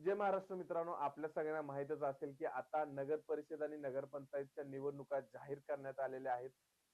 जय महाराष्ट्र मित्रांनो आपल्या सगळ्यांना माहितच असेल की आता नगर परिषद आणि नगरपंचायतच्या निवडणुका जाहीर करण्यात आलेल्या आहेत.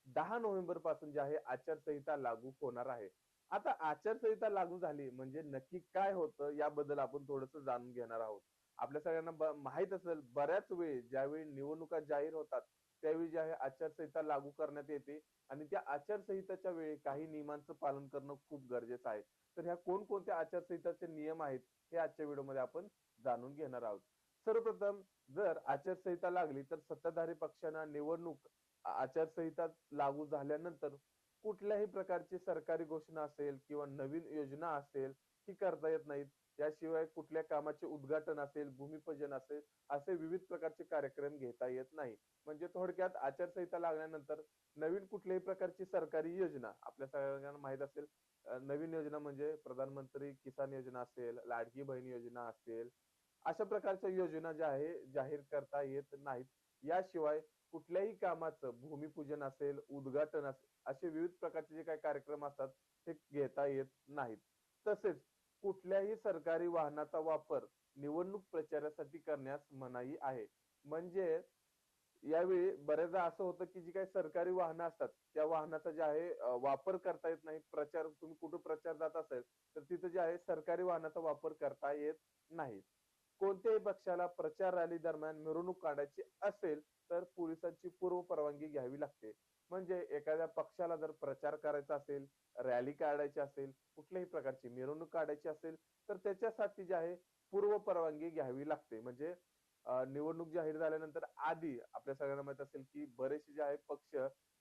दहा नोव्हेंबरपासून जे आहे आचारसंहिता लागू होणार आहे. आता आचारसंहिता लागू झाली म्हणजे नक्की काय होतं याबद्दल आपण थोडस जाणून घेणार आहोत. आपल्या सगळ्यांना ब- माहीत असेल बऱ्याच वेळी ज्यावेळी निवडणुका जाहीर होतात त्यावेळी जे आहे आचारसंहिता लागू करण्यात येते आणि त्या आचारसंहिताच्या वेळी काही नियमांचं पालन करणं खूप गरजेचं आहे. तर ह्या कोणकोणत्या आचारसंहिताचे नियम आहेत हे आजच्या व्हिडिओमध्ये आपण जाणून घेणार आहोत. सर्वप्रथम जर आचारसंहिता लागली तर सत्ताधारी पक्षांना निवडणूक आचारसंहिता लागू झाल्यानंतर कुठल्याही प्रकारची सरकारी घोषणा असेल किंवा नवीन योजना असेल ही करता येत नाहीत. याशिवाय कुठल्या कामाचे उद्घाटन असेल भूमिपूजन असेल असे विविध प्रकारचे कार्यक्रम घेता येत नाही. म्हणजे थोडक्यात आचारसंहिता लागल्यानंतर नवीन कुठल्याही प्रकारची सरकारी योजना आपल्या सगळ्यांना माहीत असेल नवीन योजना म्हणजे प्रधानमंत्री किसान योजना असेल लाडकी बहीण योजना असेल अशा प्रकारच्या योजना ज्या आहे जाहीर करता येत नाहीत. याशिवाय कुठल्याही कामाचं भूमिपूजन असेल उद्घाटन असेल असे विविध प्रकारचे जे काही कार्यक्रम असतात ते घेता येत नाहीत. तसेच कुठल्याही सरकारी वाहनाचा वापर निवडणूक प्रचारासाठी करण्यास मनाई आहे. म्हणजे यावेळी बऱ्याचदा असं होतं की जी काही सरकारी वाहनं असतात त्या वाहनाचा जे आहे वापर करता येत नाही. प्रचार तुम्ही कुठं प्रचार जात असेल तर तिथं जे आहे सरकारी वाहनाचा वापर करता येत नाही. कोणत्याही पक्षाला प्रचार रॅली दरम्यान मिरवणूक काढायची असेल तर पोलिसांची पूर्व परवानगी घ्यावी लागते. म्हणजे एखाद्या पक्षाला जर प्रचार करायचा असेल रॅली काढायची असेल कुठल्याही प्रकारची मिरवणूक काढायची असेल तर त्याच्यासाठी जे आहे पूर्व परवानगी घ्यावी लागते. म्हणजे निवडणूक जाहीर झाल्यानंतर आधी आपल्या सगळ्यांना माहीत असेल की बरेचसे जे आहे पक्ष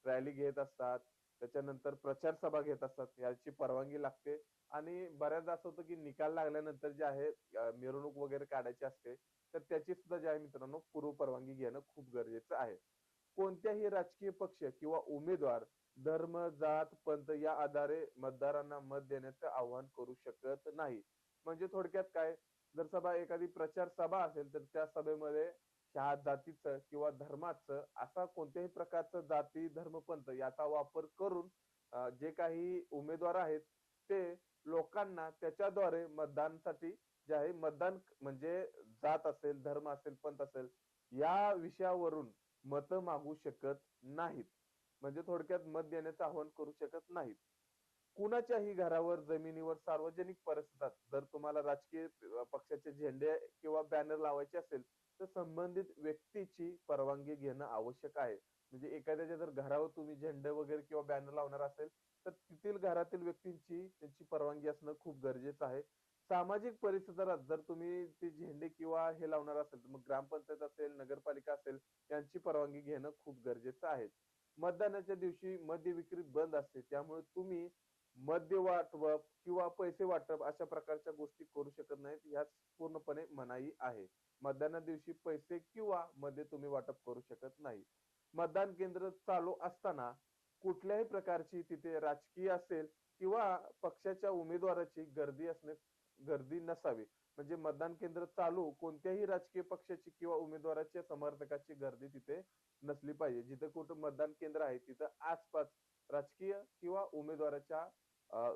रॅली घेत असतात त्याच्यानंतर प्रचार सभा घेत असतात याची परवानगी लागते. आणि बऱ्याचदा असं होतं की निकाल लागल्यानंतर जे आहे मिरवणूक वगैरे काढायची असते तर त्याची सुद्धा जे आहे मित्रांनो पूर्व परवानगी घेणं खूप गरजेचं आहे. कोणत्याही राजकीय पक्ष किंवा उमेदवार धर्म जात पंत या आधारे मतदारांना मत देण्याचं आवाहन करू शकत नाही. म्हणजे थोडक्यात काय? जर सभा एखादी प्रचार सभा असेल तर त्या सभेमध्ये ह्या जातीचं किंवा धर्माचं असा कोणत्याही प्रकारचं जाती धर्म पंथ याचा वापर करून जे काही उमेदवार आहेत ते लोकांना त्याच्याद्वारे मतदानसाठी जे आहे मतदान म्हणजे जात असेल धर्म असेल पंथ असेल या विषयावरून मत मागू शकत नाहीत. म्हणजे थोडक्यात मत देण्याचं आवाहन करू शकत नाहीत. कुणाच्याही घरावर जमिनीवर सार्वजनिक परिसरात जर तुम्हाला राजकीय पक्षाचे झेंडे किंवा बॅनर लावायचे असेल तर संबंधित व्यक्तीची परवानगी घेणं आवश्यक आहे. म्हणजे एखाद्याच्या जर घरावर तुम्ही झेंडे वगैरे किंवा बॅनर लावणार असेल तर तेथील घरातील व्यक्तींची त्यांची परवानगी असणं खूप गरजेचं आहे. सामाजिक परिसरात जर तुम्ही ते झेंडे किंवा हे लावणार असेल तर मग ग्रामपंचायत असेल नगरपालिका असेल यांची परवानगी घेणं खूप गरजेचं आहे. मतदानाच्या दिवशी मद्य विक्री बंद असते त्यामुळे तुम्ही मद्य वाटप किंवा पैसे वाटप अशा प्रकारच्या गोष्टी करू शकत नाहीत ह्याच पूर्णपणे मनाई आहे. मतदाना दिवशी पैसे किंवा मध्ये तुम्ही वाटप करू शकत नाही. मतदान केंद्र चालू असताना कुठल्याही प्रकारची तिथे राजकीय असेल किंवा पक्षाच्या उमेदवाराची गर्दी असणे गर्दी नसावी. म्हणजे मतदान केंद्र चालू कोणत्याही राजकीय पक्षाची किंवा उमेदवाराच्या समर्थकाची गर्दी तिथे नसली पाहिजे. जिथं कुठं मतदान केंद्र आहे तिथं आसपास राजकीय किंवा उमेदवाराच्या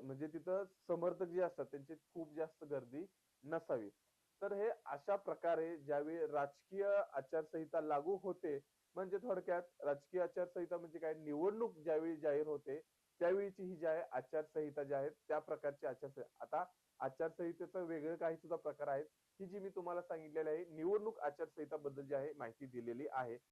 म्हणजे तिथं समर्थक जे असतात त्यांची खूप जास्त गर्दी नसावी. तर हे अशा प्रकारे ज्यावेळी राजकीय आचारसंहिता लागू होते म्हणजे थोडक्यात राजकीय आचारसंहिता म्हणजे काय? निवडणूक ज्यावेळी जाहीर होते त्यावेळीची ही जी आहे आचारसंहिता जी आहे त्या प्रकारची आचारसंहिता. आता आचारसंहितेचं वेगळं काही सुद्धा प्रकार आहेत. ही जी मी तुम्हाला सांगितलेली आहे निवडणूक आचारसंहिता बद्दल जी आहे माहिती दिलेली आहे.